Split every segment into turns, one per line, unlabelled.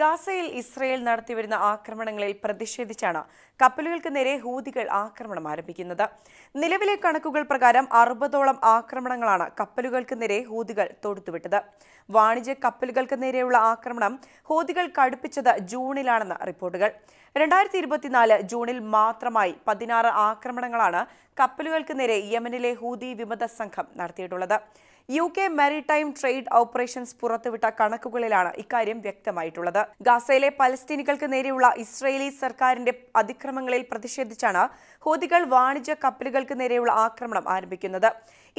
ഗാസയിൽ ഇസ്രയേൽ നടത്തിവരുന്ന ആക്രമണങ്ങളിൽ പ്രതിഷേധിച്ചാണ് കപ്പലുകൾക്ക് നേരെ ഹൂതികൾ ആക്രമണം ആരംഭിക്കുന്നത്. നിലവിലെ കണക്കുകൾ പ്രകാരം അറുപതോളം ആക്രമണങ്ങളാണ് കപ്പലുകൾക്ക് നേരെ ഹൂതികൾ തൊടുത്തുവിട്ടത്. വാണിജ്യ കപ്പലുകൾക്ക് നേരെയുള്ള ആക്രമണം ഹൂതികൾ കടുപ്പിച്ചത് ജൂണിലാണെന്ന് റിപ്പോർട്ടുകൾ. രണ്ടായിരത്തി ഇരുപത്തിനാല് ജൂണിൽ മാത്രമായി പതിനാറ് ആക്രമണങ്ങളാണ് കപ്പലുകൾക്ക് നേരെ യമനിലെ ഹൂതി വിമത സംഘം നടത്തിയിട്ടുള്ളത്. U K maritime trade operations പുറത്തുവിട്ട കണക്കുകളിലാണ് ഇക്കാര്യം വ്യക്തമായിട്ടുള്ളത്. ഗാസയിലെ പലസ്തീനികൾക്ക് നേരെയുള്ള ഇസ്രയേലി സർക്കാരിന്റെ അതിക്രമങ്ങളിൽ പ്രതിഷേധിച്ചാണ് ഹൂതികൾ വാണിജ്യ കപ്പലുകൾക്ക് നേരെയുള്ള ആക്രമണം ആരംഭിക്കുന്നത്.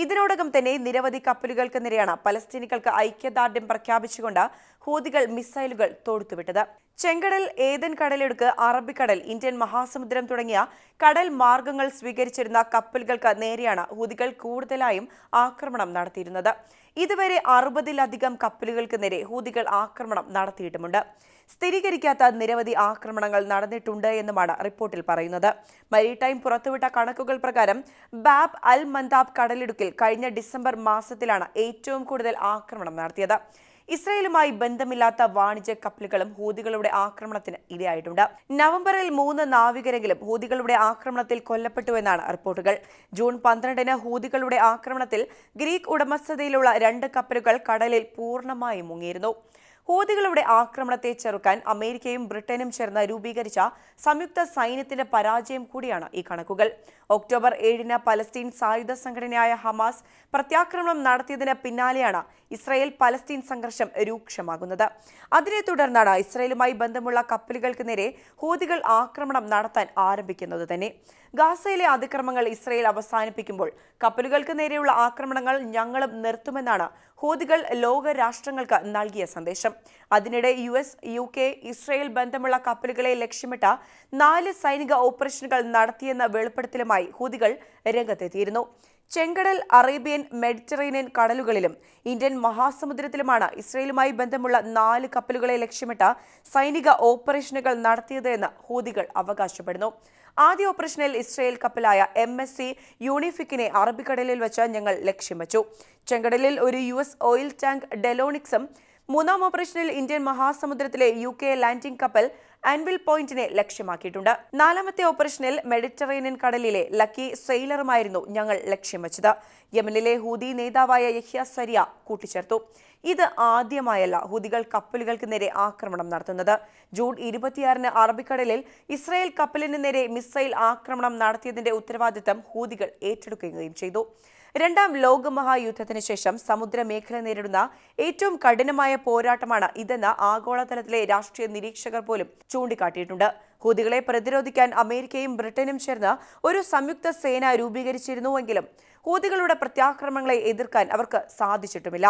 ഇതിനോടകം തന്നെ നിരവധി കപ്പലുകൾക്ക് നേരെയാണ് പലസ്തീനികൾക്ക് ഐക്യദാർഢ്യം പ്രഖ്യാപിച്ചുകൊണ്ട് ഹൂതികൾ മിസൈലുകൾ തോടുത്തുവിട്ടത്. ചെങ്കടൽ ഏതൻ കടലിടുക്ക് അറബിക്കടൽ ഇന്ത്യൻ മഹാസമുദ്രം തുടങ്ങിയ കടൽ മാർഗങ്ങൾ സ്വീകരിച്ചിരുന്ന കപ്പലുകൾക്ക് നേരെയാണ് ഹൂതികൾ കൂടുതലായും ആക്രമണം നടത്തിയിരുന്നത്. ഇതുവരെ അറുപതിലധികം കപ്പലുകൾക്ക് നേരെ ഹൂതികൾ ആക്രമണം നടത്തിയിട്ടുമുണ്ട്. സ്ഥിരീകരിക്കാത്ത നിരവധി ആക്രമണങ്ങൾ നടന്നിട്ടുണ്ട് എന്നുമാണ് റിപ്പോർട്ടിൽ പറയുന്നത്. മരീടൈം പുറത്തുവിട്ട കണക്കുകൾ പ്രകാരം ബാബ് അൽ മന്താബ് കടലിടുക്കിൽ കഴിഞ്ഞ ഡിസംബർ മാസത്തിലാണ് ഏറ്റവും കൂടുതൽ ആക്രമണം നടത്തിയത്. ഇസ്രയേലുമായി ബന്ധമില്ലാത്ത വാണിജ്യ കപ്പലുകളും ഹൂതികളുടെ ആക്രമണത്തിന് ഇരയായിട്ടുണ്ട്. നവംബറിൽ മൂന്ന് നാവികരെങ്കിലും ഹൂതികളുടെ ആക്രമണത്തിൽ കൊല്ലപ്പെട്ടുവെന്നാണ് റിപ്പോർട്ടുകൾ. ജൂൺ പന്ത്രണ്ടിന് ഹൂതികളുടെ ആക്രമണത്തിൽ ഗ്രീക്ക് ഉടമസ്ഥതയിലുള്ള രണ്ട് കപ്പലുകൾ കടലിൽ പൂർണമായും മുങ്ങിയിരുന്നു. ഹൂതികളുടെ ആക്രമണത്തെ ചെറുക്കാൻ അമേരിക്കയും ബ്രിട്ടനും ചേർന്ന് രൂപീകരിച്ച സംയുക്ത സൈന്യത്തിന്റെ പരാജയം കൂടിയാണ് ഈ കണക്കുകൾ. ഒക്ടോബർ ഏഴിന് പലസ്തീൻ സായുധ സംഘടനയായ ഹമാസ് പ്രത്യാക്രമണം നടത്തിയതിന് പിന്നാലെയാണ് ഇസ്രായേൽ പലസ്തീൻ സംഘർഷം രൂക്ഷമാകുന്നത്. അതിനെ തുടർന്നാണ് ഇസ്രായേലുമായി ബന്ധമുള്ള കപ്പലുകൾക്ക് നേരെ ഹൂതികൾ ആക്രമണം നടത്താൻ ആരംഭിക്കുന്നത് തന്നെ. ഗാസയിലെ അതിക്രമങ്ങൾ ഇസ്രായേൽ അവസാനിപ്പിക്കുമ്പോൾ കപ്പലുകൾക്ക് നേരെയുള്ള ആക്രമണങ്ങൾ ഞങ്ങളും നിർത്തുമെന്നാണ് ഹൂതികൾ ലോകരാഷ്ട്രങ്ങൾക്ക് നൽകിയ സന്ദേശം. അതിനിടെ U S U K Israel ബന്ധമുള്ള കപ്പലുകളെ ലക്ഷ്യമിട്ട നാല് സൈനിക ഓപ്പറേഷനുകൾ നടത്തിയെന്ന വെളിപ്പെടുത്തലുമായി ഹൂതികൾ രംഗത്തെത്തിയിരുന്നു. ചെങ്കടൽ അറേബ്യൻ മെഡിറ്ററേനിയൻ കടലുകളിലും ഇന്ത്യൻ മഹാസമുദ്രത്തിലുമാണ് ഇസ്രയേലുമായി ബന്ധമുള്ള നാല് കപ്പലുകളെ ലക്ഷ്യമിട്ട സൈനിക ഓപ്പറേഷനുകൾ നടത്തിയത് എന്ന് ഹൂതികൾ അവകാശപ്പെടുന്നു. ആദ്യ ഓപ്പറേഷനിൽ ഇസ്രയേൽ കപ്പലായ എം എസ് സി യൂണിഫിക്കിനെ അറബിക്കടലിൽ വെച്ച് ഞങ്ങൾ ലക്ഷ്യം വെച്ചു. ചെങ്കടലിൽ ഒരു യു എസ് ഓയിൽ ടാങ്ക് ഡെലോണിക്സും മൂന്നാം ഓപ്പറേഷനിൽ ഇന്ത്യൻ മഹാസമുദ്രത്തിലെ യു കെ ലാൻഡിംഗ് കപ്പൽ ആൻവിൽ പോയിന്റിനെ ലക്ഷ്യമാക്കിയിട്ടുണ്ട്. നാലാമത്തെ ഓപ്പറേഷനിൽ മെഡിറ്ററേനിയൻ കടലിലെ ലക്കി സെയിലറുമായിരുന്നു ഞങ്ങൾ ലക്ഷ്യം വെച്ചത്. യമനിലെ ഹൂതി നേതാവായ യഹ്യ സരിയ കൂട്ടിച്ചേർത്തു. ഇത് ആദ്യമായല്ല ഹൂതികൾ കപ്പലുകൾക്ക് നേരെ ആക്രമണം നടത്തുന്നത്. ജൂൺ ഇരുപത്തിയാറിന് അറബിക്കടലിൽ ഇസ്രായേൽ കപ്പലിന് നേരെ മിസൈൽ ആക്രമണം നടത്തിയതിന്റെ ഉത്തരവാദിത്തം ഹൂതികൾ ഏറ്റെടുക്കുകയും ചെയ്തു. രണ്ടാം ലോകമഹായുദ്ധത്തിന് ശേഷം സമുദ്രമേഖല നേരിടുന്ന ഏറ്റവും കഠിനമായ പോരാട്ടമാണ് ഇതെന്ന് ആഗോളതലത്തിലെ രാഷ്ട്രീയ നിരീക്ഷകർ പോലും ചൂണ്ടിക്കാട്ടിയിട്ടുണ്ട്. ഹൂതികളെ പ്രതിരോധിക്കാൻ അമേരിക്കയും ബ്രിട്ടനും ചേർന്ന് ഒരു സംയുക്ത സേന രൂപീകരിച്ചിരുന്നുവെങ്കിലും ഹൂതികളുടെ പ്രത്യാക്രമണങ്ങളെ എതിർക്കാൻ അവർക്ക് സാധിച്ചിട്ടുമില്ല.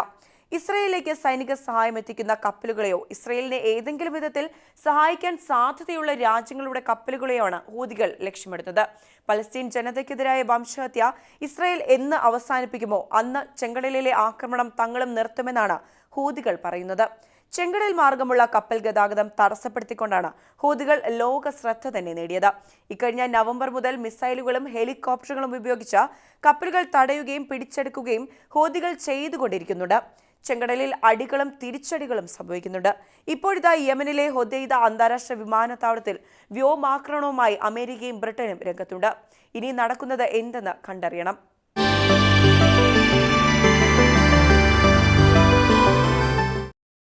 ഇസ്രയേലിലേക്ക് സൈനിക സഹായം എത്തിക്കുന്ന കപ്പലുകളെയോ ഇസ്രയേലിനെ ഏതെങ്കിലും വിധത്തിൽ സഹായിക്കാൻ സാധ്യതയുള്ള രാജ്യങ്ങളുടെ കപ്പലുകളെയാണ് ഹൂതികൾ ലക്ഷ്യമിടുന്നത്. പലസ്തീൻ ജനതയ്ക്കെതിരായ വംശഹത്യ ഇസ്രയേൽ എന്ന് അവസാനിപ്പിക്കുമോ? അന്ന് ചെങ്കടലിലെ ആക്രമണം തങ്ങളും നിർത്തുമെന്നാണ് ഹൂതികൾ പറയുന്നത്. ചെങ്കടൽ മാർഗമുള്ള കപ്പൽ ഗതാഗതം തടസ്സപ്പെടുത്തിക്കൊണ്ടാണ് ഹൂതികൾ ലോക ശ്രദ്ധ തന്നെ നേടിയത്. ഇക്കഴിഞ്ഞ നവംബർ മുതൽ മിസൈലുകളും ഹെലികോപ്റ്ററുകളും ഉപയോഗിച്ച് കപ്പലുകൾ തടയുകയും പിടിച്ചെടുക്കുകയും ഹൂതികൾ ചെയ്തുകൊണ്ടിരിക്കുന്നുണ്ട്. ചെങ്കടലിൽ അടികളും തിരിച്ചടികളും സംഭവിക്കുന്നുണ്ട്. ഇപ്പോഴിതാ യമനിലെ ഹൊദൈദ അന്താരാഷ്ട്ര വിമാനത്താവളത്തിൽ വ്യോമാക്രമണവുമായി അമേരിക്കയും ബ്രിട്ടനും രംഗത്തുണ്ട്. ഇനി നടക്കുന്നത് എന്തെന്ന് കണ്ടറിയണം.